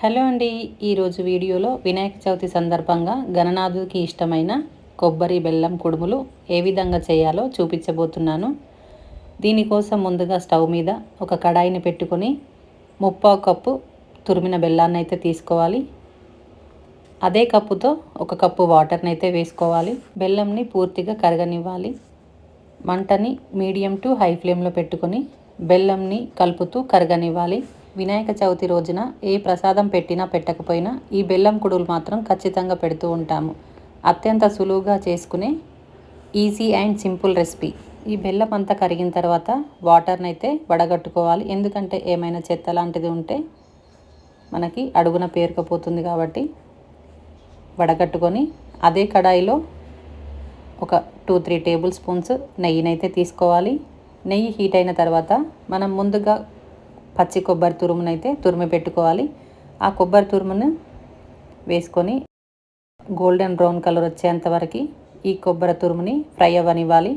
Hello అండి ఈరోజు వీడియోలో వినాయక చవితి సందర్భంగా గణనాథుడికి ఇష్టమైన కొబ్బరి బెల్లం కుడుములు ఏ విధంగా చేయాలో చూపించబోతున్నాను. దీనికోసం ముందుగా స్టవ్ మీద ఒక కడాయిని పెట్టుకొని ముప్పావు కప్పు తురిమిన బెల్లాన్ని అయితే తీసుకోవాలి. అదే కప్పుతో ఒక కప్పు వాటర్ని అయితే వేసుకోవాలి. బెల్లంని పూర్తిగా కరగనివ్వాలి. మంటని మీడియం టు హై ఫ్లేమ్లో పెట్టుకొని బెల్లంని కలుపుతూ కరగనివ్వాలి. వినాయక చవితి రోజున ఏ ప్రసాదం పెట్టినా పెట్టకపోయినా ఈ బెల్లం కుడులు మాత్రం ఖచ్చితంగా పెడుతూ ఉంటాము. అత్యంత సులువుగా చేసుకునే ఈజీ అండ్ సింపుల్ రెసిపీ. ఈ బెల్లం అంతా కరిగిన తర్వాత వాటర్ని అయితే వడగట్టుకోవాలి. ఎందుకంటే ఏమైనా చెత్త లాంటిది ఉంటే మనకి అడుగున పేరుకపోతుంది కాబట్టి వడగట్టుకొని అదే కడాయిలో ఒక టూ త్రీ టేబుల్ స్పూన్స్ నెయ్యినైతే తీసుకోవాలి. నెయ్యి హీట్ అయిన తర్వాత మనం ముందుగా పచ్చి కొబ్బరి తురుమును అయితే తురిమి పెట్టుకోవాలి. ఆ కొబ్బరి తురుమును వేసుకొని గోల్డెన్ బ్రౌన్ కలర్ వచ్చేంత వరకు ఈ కొబ్బరి తురుముని ఫ్రై అవ్వనివ్వాలి.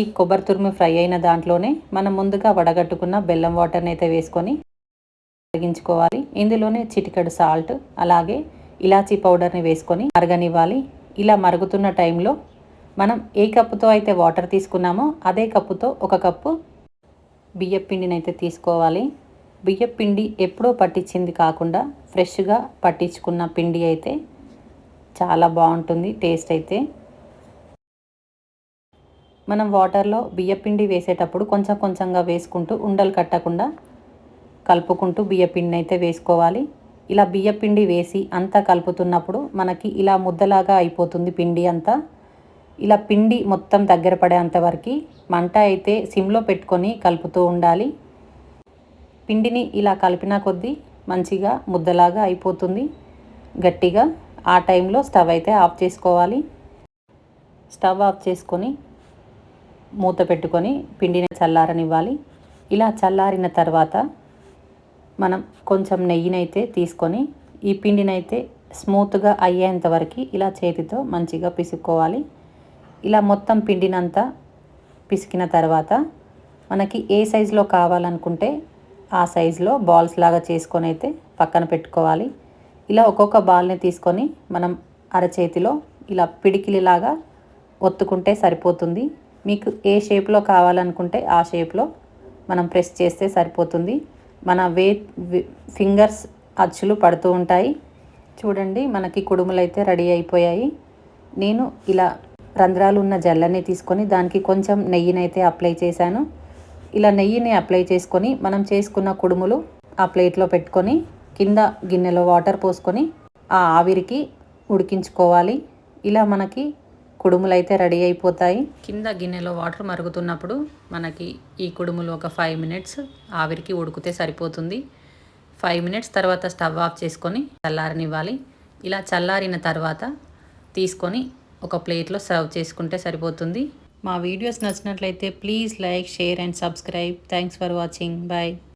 ఈ కొబ్బరి తురుము ఫ్రై అయిన దాంట్లోనే మనం ముందుగా వడగట్టుకున్న బెల్లం వాటర్ని అయితే వేసుకొని కరిగించుకోవాలి ఇందులోనే చిటికెడు సాల్ట్ అలాగే ఇలాచీ పౌడర్ని వేసుకొని మరగనివ్వాలి. ఇలా మరుగుతున్న టైంలో మనం ఏ కప్పుతో అయితే వాటర్ తీసుకున్నామో అదే కప్పుతో ఒక కప్పు బియ్యపిండిని అయితే తీసుకోవాలి. బియ్యపిండి ఎప్పుడో పట్టించింది కాకుండా ఫ్రెష్గా పట్టించుకున్న పిండి అయితే చాలా బాగుంటుంది టేస్ట్ అయితే. మనం వాటర్లో బియ్యపిండి వేసేటప్పుడు కొంచెం కొంచెంగా వేసుకుంటూ ఉండలు కట్టకుండా కలుపుకుంటూ బియ్యపిండిని అయితే వేసుకోవాలి. ఇలా బియ్యపిండి వేసి అంతా కలుపుతున్నప్పుడు మనకి ఇలా ముద్దలాగా అయిపోతుంది పిండి అంతా. ఇలా పిండి మొత్తం దగ్గర పడేంత వరకు మంట అయితే సిమ్లో పెట్టుకొని కలుపుతూ ఉండాలి. పిండిని ఇలా కలిపిన కొద్దీ మంచిగా ముద్దలాగా అయిపోతుంది. గట్టిగా ఆ టైంలో స్టవ్ అయితే ఆఫ్ చేసుకోవాలి. స్టవ్ ఆఫ్ చేసుకొని మూత పెట్టుకొని పిండిని చల్లారనివ్వాలి. ఇలా చల్లారిన తర్వాత మనం కొంచెం నెయ్యినైతే తీసుకొని ఈ పిండినైతే స్మూత్గా అయ్యేంత వరకు ఇలా చేతితో మంచిగా పిసుక్కోవాలి. ఇలా మొత్తం పిండినంత పిసికిన తర్వాత మనకి ఏ సైజులో కావాలనుకుంటే ఆ సైజులో బాల్స్ లాగా చేసుకొని అయితే పక్కన పెట్టుకోవాలి. ఇలా ఒక్కొక్క బాల్ని తీసుకొని మనం అరచేతిలో ఇలా పిడికిలిలాగా ఒత్తుకుంటే సరిపోతుంది. మీకు ఏ షేప్లో కావాలనుకుంటే ఆ షేప్లో మనం ప్రెస్ చేస్తే సరిపోతుంది. మన వే ఫింగర్స్ అచ్చులు పడుతూ ఉంటాయి. చూడండి మనకి కుడుములు అయితే రెడీ అయిపోయాయి. నేను ఇలా రంధ్రాలు ఉన్న జల్లని తీసుకొని దానికి కొంచెం నెయ్యినైతే అప్లై చేశాను. ఇలా నెయ్యిని అప్లై చేసుకొని మనం చేసుకున్న కుడుములు ఆ ప్లేట్లో పెట్టుకొని కింద గిన్నెలో వాటర్ పోసుకొని ఆ ఆవిరికి ఉడికించుకోవాలి. ఇలా మనకి కుడుములు అయితే రెడీ అయిపోతాయి. కింద గిన్నెలో వాటర్ మరుగుతున్నప్పుడు మనకి ఈ కుడుములు ఒక ఫైవ్ మినిట్స్ ఆవిరికి ఉడికితే సరిపోతుంది. ఫైవ్ మినిట్స్ తర్వాత స్టవ్ ఆఫ్ చేసుకొని చల్లారనివ్వాలి. ఇలా చల్లారిన తర్వాత తీసుకొని ఒక ప్లేట్లో సర్వ్ చేసుకుంటే సరిపోతుంది. మా వీడియోస్ నచ్చినట్లయితే please like share and subscribe. Thanks for watching. Bye.